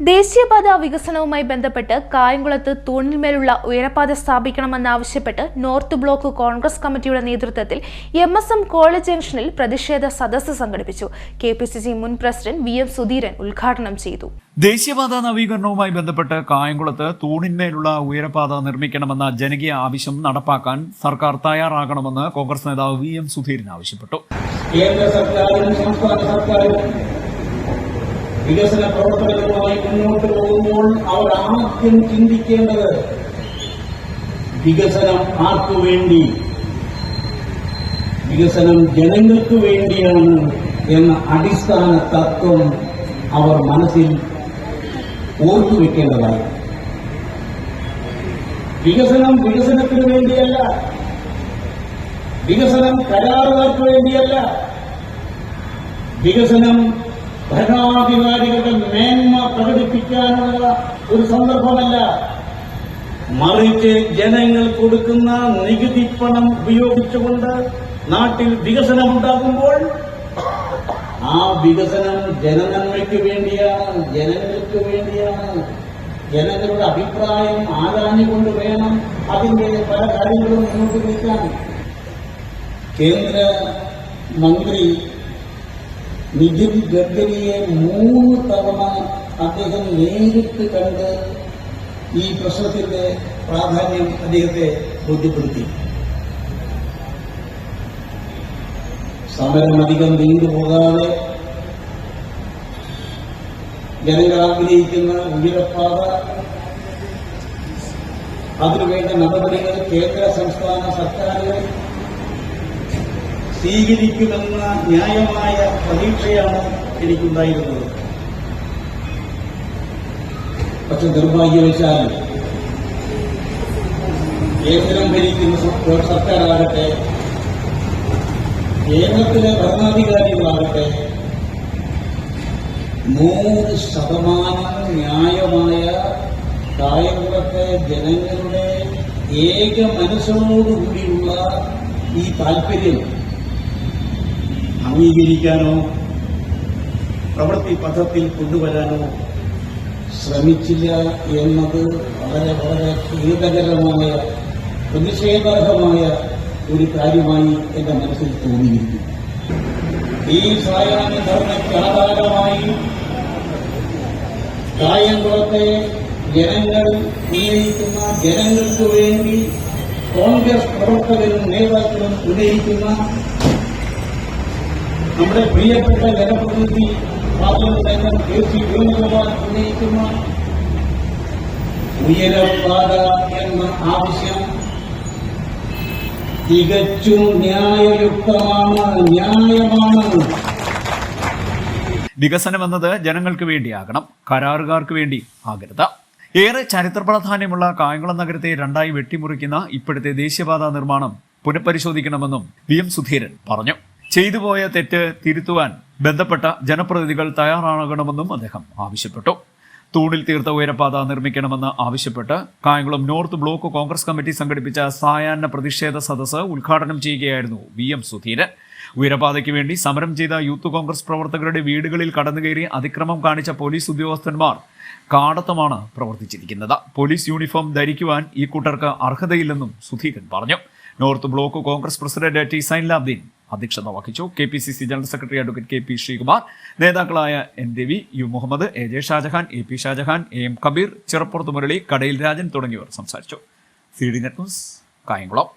ദേശീയപാത വികസനവുമായി ബന്ധപ്പെട്ട് കായംകുളത്ത് തൂണിന്മേലുള്ള ഉയരപാത സ്ഥാപിക്കണമെന്നാവശ്യപ്പെട്ട് നോർത്ത് ബ്ലോക്ക് കോൺഗ്രസ് കമ്മിറ്റിയുടെ നേതൃത്വത്തിൽ എം എസ് എം കോളേജ് ജംഗ്ഷനിൽ പ്രതിഷേധ സദസ്സ് സംഘടിപ്പിച്ചു. കെ പി സി സി മുൻ പ്രസിഡന്റ് വി എം സുധീരൻ ഉദ്ഘാടനം ചെയ്തു. ദേശീയപാത നവീകരണവുമായി ബന്ധപ്പെട്ട് കായംകുളത്ത് തൂണിന്മേലുള്ള ഉയരപാത നിർമ്മിക്കണമെന്ന ജനകീയ ആവശ്യം നടപ്പാക്കാൻ സർക്കാർ തയ്യാറാകണമെന്ന് കോൺഗ്രസ് നേതാവ് വി എം സുധീരൻ ആവശ്യപ്പെട്ടു. കേന്ദ്ര സർക്കാരും സംസ്ഥാന സർക്കാരും വികസന പ്രവർത്തനങ്ങളുമായി മുന്നോട്ട് പോകുമ്പോൾ അവർ ആദ്യം ചിന്തിക്കേണ്ടത് വികസനം ആർക്കു വേണ്ടി? വികസനം ജനങ്ങൾക്ക് വേണ്ടിയാണ് എന്ന അടിസ്ഥാന തത്വം അവർ മനസ്സിൽ ഓർത്തുവെക്കേണ്ടതാണ് വികസനം വികസനത്തിന് വേണ്ടിയല്ല. വികസനം കരാറുകാർക്ക് വേണ്ടിയല്ല. വികസനം ഭരണാധികാരികളുടെ മേന്മ പ്രകടിപ്പിക്കാനുള്ള ഒരു സന്ദർഭമല്ല. മറിച്ച് ജനങ്ങൾ കൊടുക്കുന്ന നികുതി പണം ഉപയോഗിച്ചുകൊണ്ട് നാട്ടിൽ വികസനം ഉണ്ടാകുമ്പോൾ ആ വികസനം ജനനന്മയ്ക്ക് വേണ്ടിയാണ് ജനങ്ങൾക്ക് വേണ്ടിയാണ്. ജനങ്ങളുടെ അഭിപ്രായം ആരാഞ്ഞുകൊണ്ട് വേണം അതിന്റെ പല കാര്യങ്ങളും മുന്നോട്ട് വയ്ക്കാൻ. കേന്ദ്ര മന്ത്രി നിതിൻ ഗഡ്കരിയെ മൂന്ന് തവണ അദ്ദേഹം നേരിട്ട് കണ്ട് ഈ പ്രശ്നത്തിന്റെ പ്രാധാന്യം അദ്ദേഹത്തെ ബോധ്യപ്പെടുത്തി. സമരം അധികം നീണ്ടുപോകാതെ ജനങ്ങൾ ആഗ്രഹിക്കുന്ന ഉയരപ്പാത അതിനുവേണ്ട നടപടികൾ കേന്ദ്ര സംസ്ഥാന സർക്കാരുകൾ സ്വീകരിക്കുമെന്ന ന്യായമായ പ്രതീക്ഷയാണ് എനിക്കുണ്ടായിരുന്നത്. പക്ഷെ നിർഭാഗ്യവശാൽ കേന്ദ്രം ഭരിക്കുന്ന സർക്കാരാകട്ടെ കേരളത്തിലെ ഭരണാധികാരികളാകട്ടെ നൂറ് ശതമാനം ന്യായമായ കായംകുളത്തെ ജനങ്ങളുടെ ഏക മനസ്സോടുകൂടിയുള്ള ഈ താല്പര്യം അംഗീകരിക്കാനോ പ്രവൃത്തി പഥത്തിൽ കൊണ്ടുവരാനോ ശ്രമിച്ചില്ല എന്നത് വളരെ വളരെ ഖേദകരമായ പ്രതിഷേധാർഹമായ ഒരു കാര്യമായി എന്റെ മനസ്സിൽ തോന്നിയിരുന്നു ഈ സായാഹ്ന ധർമ്മയ്ക്ക് ആധാരമായി കായംകുളത്തെ ജനങ്ങൾ ഉന്നയിക്കുന്ന ജനങ്ങൾക്ക് വേണ്ടി കോൺഗ്രസ് പ്രവർത്തകരും നേതാക്കളും ഉന്നയിക്കുന്ന നമ്മുടെ പ്രിയപ്പെട്ട ജനപ്രതിനിധി പാർലമെന്റ് അംഗം കെ സി വേണുഗോപാൽ ഉന്നയിക്കുന്ന ഉയരപ്പാത എന്ന ആവശ്യം തികച്ചും ന്യായയുക്തമാണ് ന്യായമാണ്. വികസനം എന്നത് ജനങ്ങൾക്ക് വേണ്ടിയാകണം കരാറുകാർക്ക് വേണ്ടി ആകരുത്. ഏറെ ചരിത്ര പ്രാധാന്യമുള്ള കായംകുളം നഗരത്തെ രണ്ടായി വെട്ടിമുറിക്കുന്ന ഇപ്പോഴത്തെ ദേശീയപാത നിർമ്മാണം പുനഃപരിശോധിക്കണമെന്നും വി എം സുധീരൻ പറഞ്ഞു. ചെയ്തുപോയ തെറ്റ് തിരുത്തുവാൻ ബന്ധപ്പെട്ട ജനപ്രതിനിധികൾ തയ്യാറാകണമെന്നും അദ്ദേഹം ആവശ്യപ്പെട്ടു. തൂണിൽ തീർത്ത ഉയരപാത നിർമ്മിക്കണമെന്ന് ആവശ്യപ്പെട്ട് Kayamkulam north block Congress committee സംഘടിപ്പിച്ച സായാഹ്ന പ്രതിഷേധ സദസ്സ് ഉദ്ഘാടനം ചെയ്യുകയായിരുന്നു വി എം സുധീരൻ. ഉയരപാതയ്ക്ക് വേണ്ടി സമരം ചെയ്ത യൂത്ത് കോൺഗ്രസ് പ്രവർത്തകരുടെ വീടുകളിൽ കടന്നുകയറി അതിക്രമം കാണിച്ച പോലീസ് ഉദ്യോഗസ്ഥന്മാർ കാടത്തമാണ് പ്രവർത്തിച്ചിരിക്കുന്നത്. പോലീസ് യൂണിഫോം ധരിക്കുവാൻ ഈ കൂട്ടർക്ക് അർഹതയില്ലെന്നും സുധീരൻ പറഞ്ഞു. North block Congress president T Zainulabdeen അധ്യക്ഷത വഹിച്ചു. K P C C general secretary advocate K P Sreekumar നേതാക്കളായ N Devi U Muhammad A J Shajahan A P Shajahan A M Kabeer Chirappurathu Murali Kadayil Rajan തുടങ്ങിയവർ സംസാരിച്ചു. C D net news Kayamkulam.